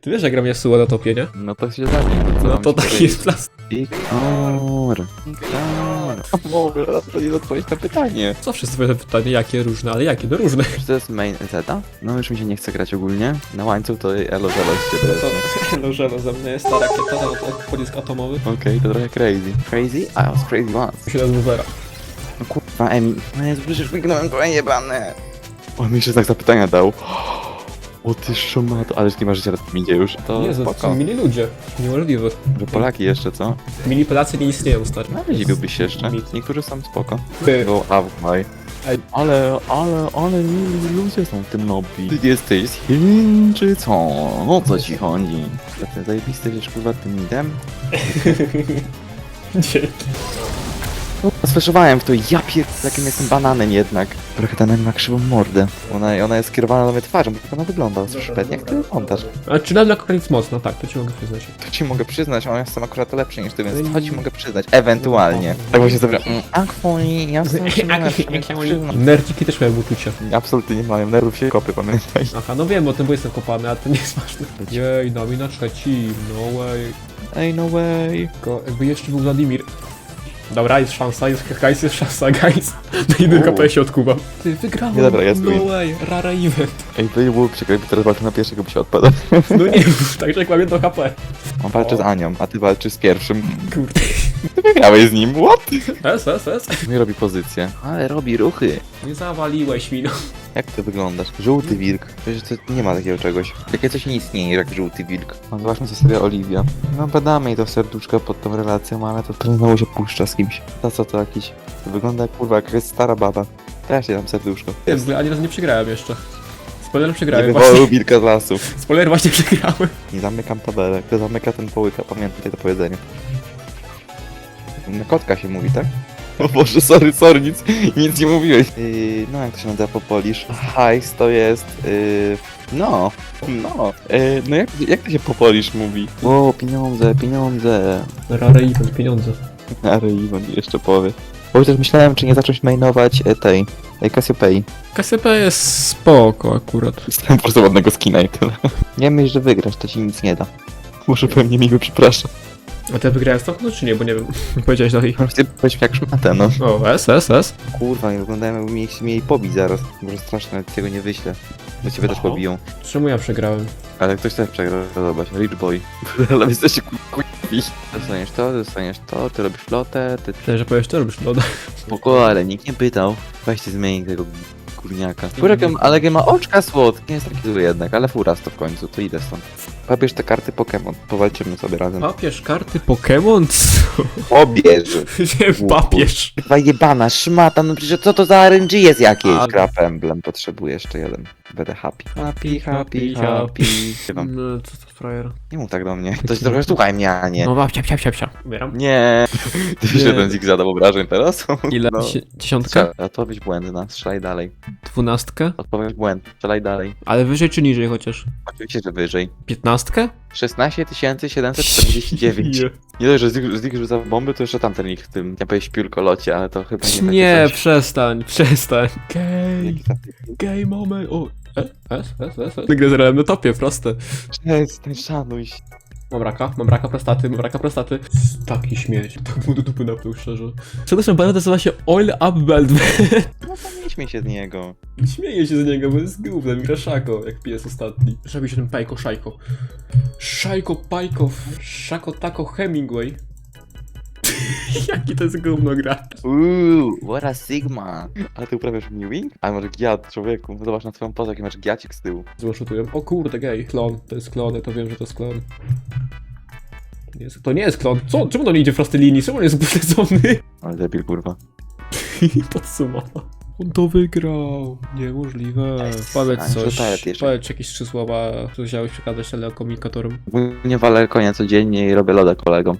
Ty wiesz, jak gram Yasuo na topie, nie? No to się co No mam to ci tak powiedzieć? jest plas. Ignor. Ignor. Mogę to nie odpowiedzieć na pytanie. Co wszyscy powiedzą pytanie, jakie różne, ale jakie? No różne. Czy to jest main Zeta? No już mi się nie chce grać ogólnie. Na łańcuch to elo żelo z ciebie. To, no żelo ze mnie jest ta rakieta, to, to pocisk atomowy. Okej, to trochę crazy. Crazy? I was crazy once. się nazywa Vera. No kurwa, Emi. No Jezu, przecież wygnąłem to jebane. On mi jeszcze znak zapytania dał. O ty szumato, ależ nie ma życia w midzie już. To Jezu, to spoko. są mili ludzie. Niemożliwe. Że Polaki jeszcze, co? Mili Polacy nie istnieją, stary. Nie dziwiłbyś się jeszcze. Mit. Niektórzy są spoko. Ty. Go awaj. Ej. Ale, ale, ale mili ludzie są w tym lobby. Ty jesteś z Chin, czy co? O co ci chodzi? A ty zajebisty wiesz kurwa tym midem? Dzięki. Słyszałem w to, ja pier... jakim jestem bananem jednak. Trochę ten ma krzywą mordę. Ona, ona jest skierowana na mnie twarzą, bo tak ona wygląda szpetnie. Jak ty wyglądasz? A czy Ledla jest mocna? Tak, to ci mogę przyznać. To ci mogę przyznać, a ja jestem akurat lepszy niż ty, więc to ci mogę przyznać. Ewentualnie. Tak właśnie sobie... Mm, Akwoni, ja. Nerdciki też mają uczucia. Absolutnie nie mają nerwów się kopy, pamiętaj. Aha, no wiem o tym, bo jestem kopany, ale to nie jest ważne. Jej, nami na trzecim, no way. Ej, no way. Tylko jakby jeszcze był Wladimir. Dobra, jest szansa, jest guys, jest szansa, guys. Na jednym. KP się odkuwam. Ty wygrałem, Nie, dobra, jest no win. way, rara event. Ej, byłoby przykro, jakby teraz walczył na pierwszego, by się odpadł. No nie, tak jak mam jedno HP. On walczy z Anią, a ty walczysz z pierwszym. Kurde. Ty wygrałeś z nim, what? S, S, S. Nie robi pozycję. Ale robi ruchy. Nie zawaliłeś mi, no. Jak ty wyglądasz? Żółty wilk. Przecież to nie ma takiego czegoś. Takie coś nie istnieje jak żółty wilk. No zobaczmy co sobie Oliwia. No badamy jej to serduszko pod tą relacją, ale to, to znowu się puszcza z kimś. To co to jakiś... To wygląda jak kurwa jakaś stara baba. Też jej dam serduszko. Nie, w ogóle ani razu nie przegrałem jeszcze. Spoiler Nie przegrałem wywołał właśnie. wilka z lasu. Spoiler właśnie przegrałem. Nie zamykam tabelek. Kto zamyka ten połyka. Pamiętaj to powiedzenie. Na kotka się mówi, tak? O Boże, sorry, sorry, nic, nic nie mówiłeś. Yy, no, jak to się nazywa po polisz? Hajs to jest... Yy, no, no. Yy, no jak, jak to się po polisz mówi? O, pieniądze, pieniądze. Rare event, pieniądze. Ale Iwan jeszcze powie. Bo też myślałem, czy nie zacząć mainować e, tej, e, Cassiopeii. Jest spoko akurat. Dostałem po prostu ładnego skina i tyle. Nie myśl, że wygrasz, to ci nic nie da. Może pewnie miły, przepraszam. A ty wygrałeś to? No czy nie, bo nie wiem. Powiedziałeś dalej. Właściwie powiedz jak szmatę, no. O, S, S, S. Kurwa, nie wyglądają jakby mieli, mieli pobić zaraz. Może straszne, ale tego nie wyślę. Bo ciebie też Aha. pobiją. Czemu ja przegrałem? Ale ktoś też przegrał, zobacz. Rich boy. Ale jesteście kupi. Dostaniesz to, dostaniesz to, ty robisz flotę, ty... Myślałem, że powiesz, to robisz loda. Spoko, ale nikt nie pytał. Weźcie zmień tego górniaka. Kurek, ale ma oczka słodkie. Nie jest taki zły jednak, ale furas to w końcu, to idę stąd. Pobierz te karty Pokémon, powalczymy sobie razem. Papież karty Pokémon? Co? Pobierz! Nie, papież. Chyba jebana, szmata, no przecież co to za RNG jest jakieś? A- Graf emblem, potrzebuję jeszcze jeden. Będę happy. Happy, happy, happy. No, co to frajer? Nie mów tak do mnie. To się trochę słuchaj mnie, a nie. No, babcia, psia, psia, psia. Umieram. Nie. Ty Nie. już jeden zik zadał obrażeń teraz? Ile? No. Dzie- Dziesiątka? Odpowiedź błędna, strzelaj dalej. Dwunastkę? Odpowiedź błędna, strzelaj dalej. Ale wyżej czy niżej chociaż? Oczywiście, że wyżej. Piętnastkę? 16 749. Nie dość, że Zik, Zik rzuca bomby, to jeszcze tamten ich w tym, ja powiem śpiulkolocie, ale to chyba nie takie Nie, coś. przestań, przestań. Gej, Jaki tam- moment. O, e, S, S, S, S. Grę zerałem na topie, proste. Przestań, szanuj się. Mam raka, mam raka prostaty, mam raka prostaty. Taki śmieć. Tak mu do dupy napluł, szczerze. Przepraszam, pana nazywa się Oil Up Belt. No śmiej się z niego. Śmieję się z niego, bo jest gównem, gra szako, jak pies ostatni. Żeby się ten pajko, szajko. Szajko, pajko, szako, tako, Hemingway. Jaki to jest gówno gra. Uuu, what a sigma. Ale ty uprawiasz mewing? A masz giat, człowieku. Zobacz na twoją pozę, jaki masz giacik z tyłu. Złoszutują. O kurde, gej. Klon, to jest klon, ja to wiem, że to jest klon. To nie jest, to nie jest klon. Co? Czemu to nie idzie w prostej linii? Czemu on jest pośledzony? Ale debil, kurwa. Podsumował. On to wygrał. Niemożliwe. Powiedz a, coś. zostaje jeszcze. Powiedz jakieś trzy słowa, które chciałeś przekazać telekomunikatorom. Nie walę konia codziennie i robię loda kolegom.